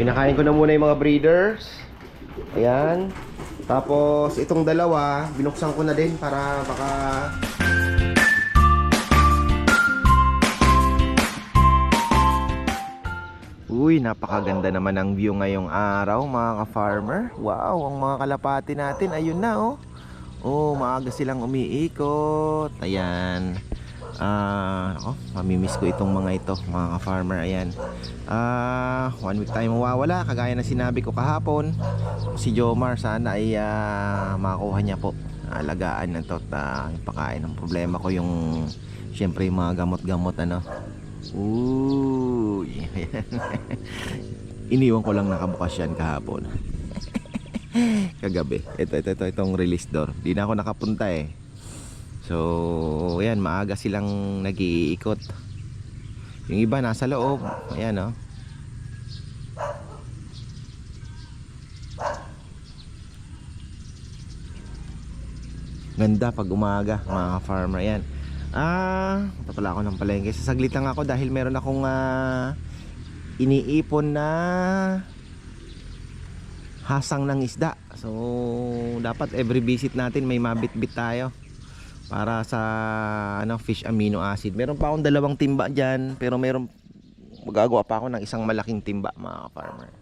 Pinakain ko na muna yung mga breeders. Ayan. Tapos itong dalawa, binuksan ko na din para baka Uy, napakaganda naman ang view ngayong araw mga ka-farmer. Wow, ang mga kalapati natin, ayun na oh. Oh, maaga silang umiikot. Ayan. Ah, ako, mamimiss ko itong mga ito, mga ka-farmer. Ayan. Ah, one week tayo mawawala. Kagaya na sinabi ko kahapon. Si Jomar, sana ay ah, makuha niya po. Alagaan na to at ah, yung pakain. Ang problema ko yung, syempre yung mga gamot-gamot ano. Uy. Iniwan ko lang nakabukas yan kahapon. Kagabi. Ito, ito, ito, itong release door. Di na ako nakapunta eh. So, ayan, maaga silang nag-iikot. Yung iba nasa loob. Ayan, oh. Ganda pag umaga, mga farmer. Ayan. Ah, pala ako ng palengke. Sasaglit lang ako dahil meron akong ah, iniipon na hasang ng isda. So, dapat every visit natin may mabit-bit tayo para sa ano fish amino acid. Meron pa akong dalawang timba diyan, pero meron magagawa pa ako ng isang malaking timba mga farmer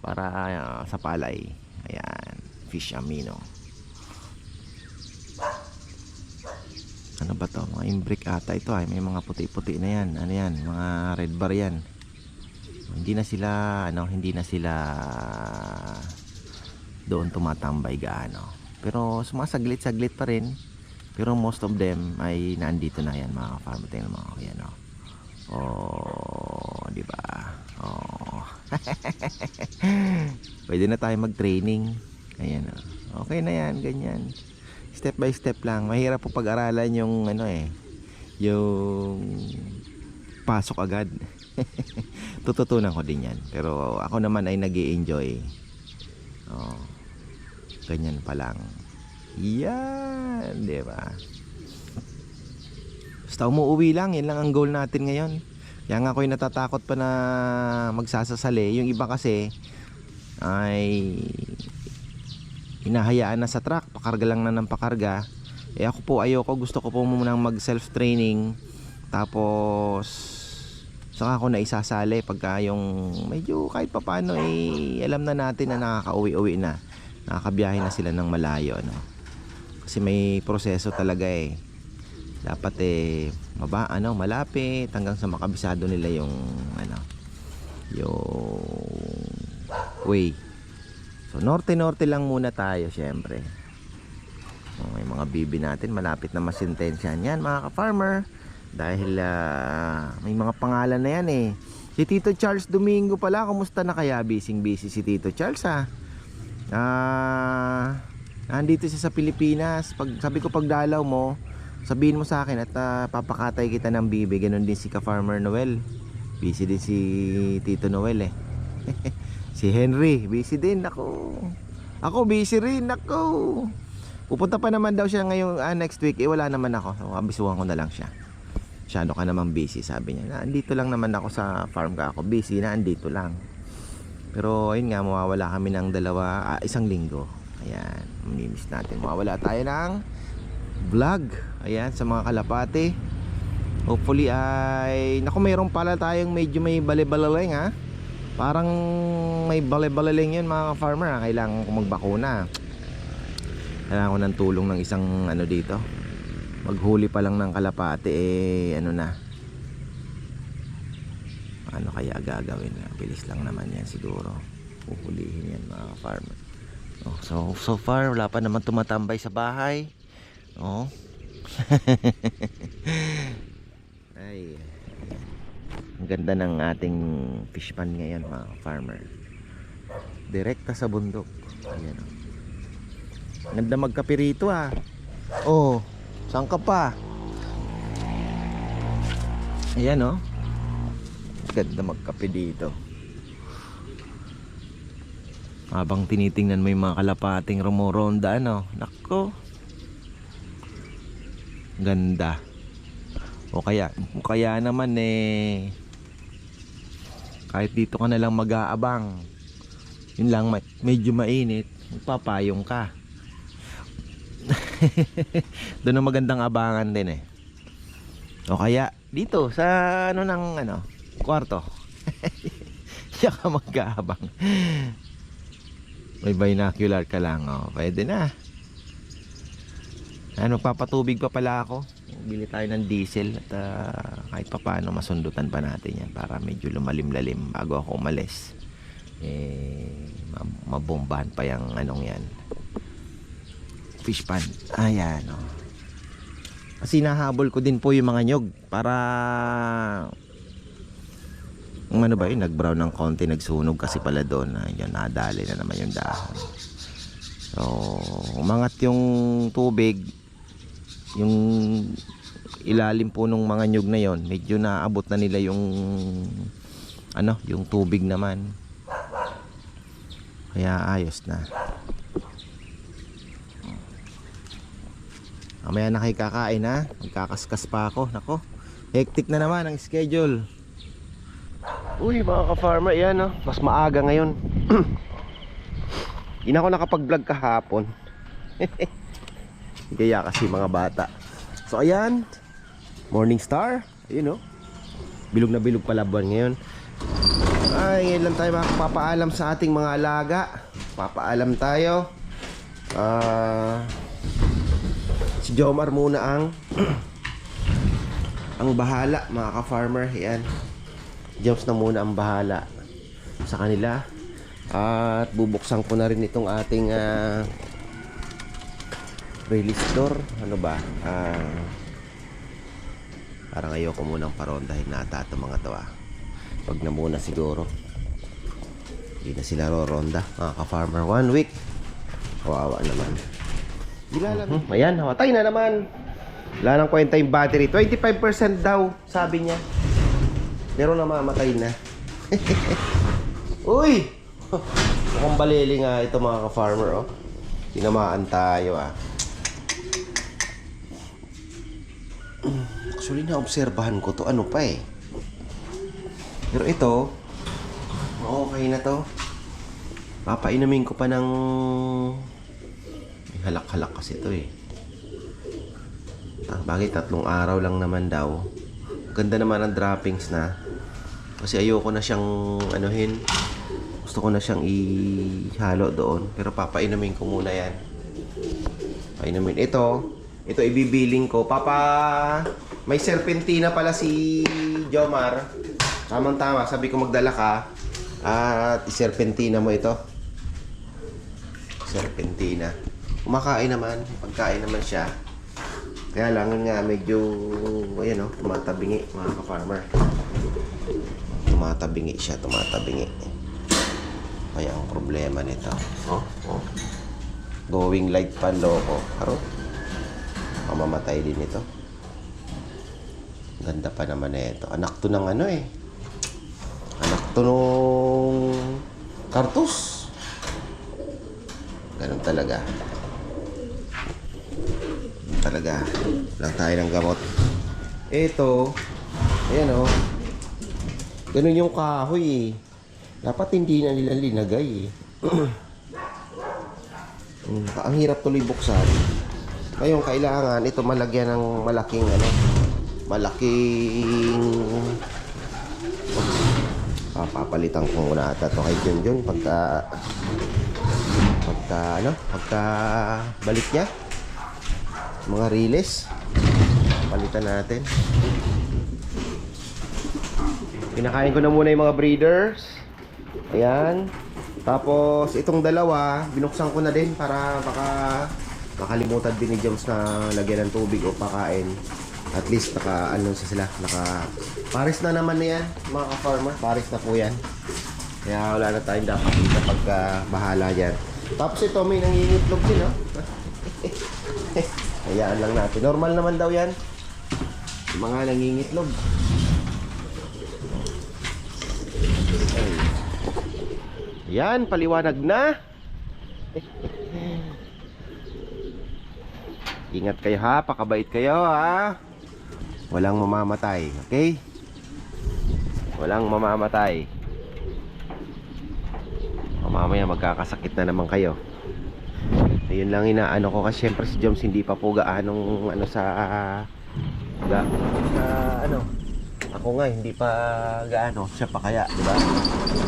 para ah, sa palay. Ayan, fish amino. Ano ba to? Mga imbrick ata ito ay may mga puti-puti na yan. Ano yan? Mga red bar yan. Hindi na sila ano, hindi na sila doon tumatambay gaano. Pero sumasaglit-saglit pa rin. Pero most of them ay nandito na yan mga farmer. Tingnan mo, yan oh. Oh, di ba? Oh. Pwede na tayo mag-training. Ayan oh. Okay na yan, ganyan. Step by step lang. Mahirap po pag-aralan yung ano eh, yung pasok agad. Tututunan ko din yan. Pero ako naman ay nag enjoy Oh. Ganyan pa lang. Yan, di ba? Basta umuwi lang, yan lang ang goal natin ngayon. Kaya nga ako'y natatakot pa na magsasasali. Yung iba kasi ay hinahayaan na sa truck, pakarga lang na ng pakarga. Eh ako po ayoko, gusto ko po munang mag self training. Tapos saka ako na isasali pagka yung medyo kahit papano eh alam na natin na nakakauwi-uwi na. Nakakabiyahe na sila ng malayo no. Kasi may proseso talaga eh. Dapat eh maba ano malapit hanggang sa makabisado nila yung ano yung way. So norte-norte lang muna tayo syempre. So, may mga bibi natin malapit na masintensyahan yan mga ka-farmer dahil ah, may mga pangalan na yan eh. Si Tito Charles Domingo pala, kumusta na kaya? Busy busy si Tito Charles ha. Ah, nandito siya sa Pilipinas. Pag sabi ko pag dalaw mo, sabihin mo sa akin at ah, papakatay kita ng bibi. Ganon din si ka-farmer Noel. Busy din si Tito Noel eh. si Henry, busy din ako. Ako busy rin ako. Pupunta pa naman daw siya ngayong ah, next week. Eh wala naman ako. So abisuhan ko na lang siya. Masyado ka naman busy sabi niya. Na, andito lang naman ako sa farm ka ako. Busy na andito lang. Pero ayun nga mawawala kami ng dalawa, ah, isang linggo. Ayan, mamimiss natin. Mawawala tayo ng vlog. Ayan, sa mga kalapate. Hopefully ay naku mayroon pala tayong medyo may bale-balaleng ha. Parang may bale-balaleng yun mga farmer ha. Kailangan ko magbakuna. Kailangan ko ng tulong ng isang ano dito. Maghuli pa lang ng kalapate eh ano na. Ano kaya gagawin? Bilis lang naman yan siguro. Uhulihin yan mga farmer. Oh, so so far wala pa naman tumatambay sa bahay. Oh. Ay. Ang ganda ng ating fish pan ngayon mga farmer. Direkta sa bundok. Ayan oh. Ganda magkape rito ah. Oh, saan ka pa? Ayan oh. Ganda magkape dito. Habang tinitingnan mo yung mga kalapating rumoronda ano. Nako. Ganda. O kaya, o kaya naman eh Kahit dito ka na lang mag-aabang. Yun lang, medyo mainit, magpapayong ka. Doon ang magandang abangan din eh. O kaya, dito, sa ano ng ano, kwarto. Siya ka mag-aabang. May binocular ka lang, oh. Pwede na. Ano, papatubig pa pala ako. Bili tayo ng diesel at ah, kahit pa paano masundutan pa natin yan para medyo lumalim-lalim bago ako umalis. Eh, ma- mabombahan pa yung anong yan. Fish pan. Ayan, oh. Kasi nahabol ko din po yung mga nyog para ano ba yun, nag-brown ng konti, nagsunog kasi pala doon. Ayun, nadali na naman yung dahon. So, umangat yung tubig, yung ilalim po nung mga nyug na yon medyo naabot na nila yung ano, yung tubig naman. Kaya ayos na. Mamaya na kayo kakain ha. Magkakaskas pa ako. Nako. Hectic na naman ang schedule. Uy mga ka-farmer, yan oh. Mas maaga ngayon. Hindi na ako nakapag-vlog kahapon. Kaya kasi mga bata. So ayan, Morning Star. Ayun oh. Bilog na bilog pala buwan ngayon. Ay, ngayon lang tayo makapapaalam sa ating mga alaga. Papaalam tayo. Ah... si Jomar muna ang ang bahala mga ka-farmer. Yan. Joms na muna ang bahala sa kanila. At bubuksan ko na rin itong ating ah, release door. Ano ba? Ah, parang ayoko munang parondahin nata itong mga to ah. Pag na muna siguro. Hindi na sila roronda. Mga ka-farmer. One week. Kawawa naman. Gilalam. Ayan, namatay na naman. Wala nang kwenta yung battery. 25% daw, sabi niya. Pero namamatay na. Uy! Mukhang balili nga ito mga ka-farmer, oh. Tinamaan tayo, ah. Actually, naobserbahan ko to. Ano pa, eh. Pero ito, okay na to. Papainumin ko pa ng halak-halak kasi ito eh. Ah, bagay tatlong araw lang naman daw. Ganda naman ang droppings na. Kasi ayoko na siyang anuhin. Gusto ko na siyang ihalo doon. Pero papainumin ko muna yan. Painumin. Ito, ito ibibiling ko. Papa, may serpentina pala si Jomar. Tamang tama, sabi ko magdala ka. At iserpentina mo ito. Serpentina. Kumakain naman, pagkain naman siya. Kaya lang nga medyo ayan oh, tumatabingi mga ka-farmer. Tumatabingi siya, tumatabingi. Kaya ang problema nito. Oh, oh. Going light pa loko. Haro. Mamamatay din ito. Ganda pa naman nito. Anak to ng ano eh. Anak to nung kartus. Ganun talaga talaga lang tayo ng gamot ito ayan o ganun yung kahoy eh. Dapat hindi na nila linagay eh. Hmm, ang hirap tuloy buksan. Ngayon kailangan ito malagyan ng malaking ano malaking ah, papalitan ko muna ata to kay Junjun pagka pagka ano pagka balik niya. Mga riles palitan natin pinakain ko na muna yung mga breeders. Ayan. Tapos itong dalawa binuksan ko na din para baka makalimutan din ni Jones na lagyan ng tubig o pakain. At least naka ano sa sila naka pares na naman na yan mga ka-farmer. Pares na po yan. Kaya wala na tayong dapat dito pagka bahala yan. Tapos ito may nangingitlog din oh Hayaan lang natin. Normal naman daw yan. Yung mga nangingitlog. Yan, paliwanag na. Ingat kayo ha, pakabait kayo ha. Walang mamamatay, okay? Walang mamamatay. mamaya magkakasakit na naman kayo ayun lang inaano ko kasi syempre si Joms hindi pa po gaanong ano sa ga, sa ano ako nga hindi pa gaano siya pa kaya di ba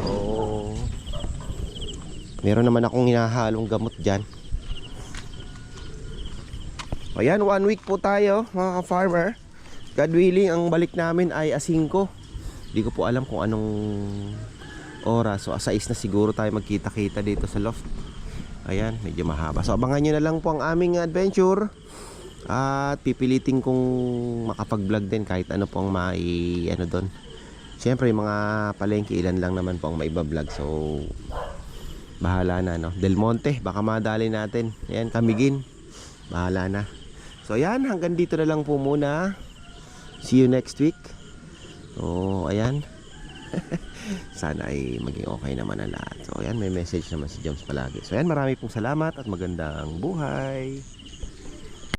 so meron naman akong hinahalong gamot dyan. Ayan one week po tayo mga ka-farmer. God willing ang balik namin ay asingko hindi ko po alam kung anong oras. So asais na siguro tayo magkita-kita dito sa loft. Ayan medyo mahaba. So abangan nyo na lang po ang aming adventure. At pipilitin kong makapag-vlog din kahit ano pong mai ano doon. Siyempre yung mga palengke ilan lang naman po ang maiba-vlog. So bahala na no. Del Monte baka madali natin. Ayan Kamigin. Bahala na. So ayan hanggang dito na lang po muna. See you next week. So ayan. Sana ay maging okay naman ang lahat. So ayan may message naman si Jones palagi. So ayan marami pong salamat at magandang buhay.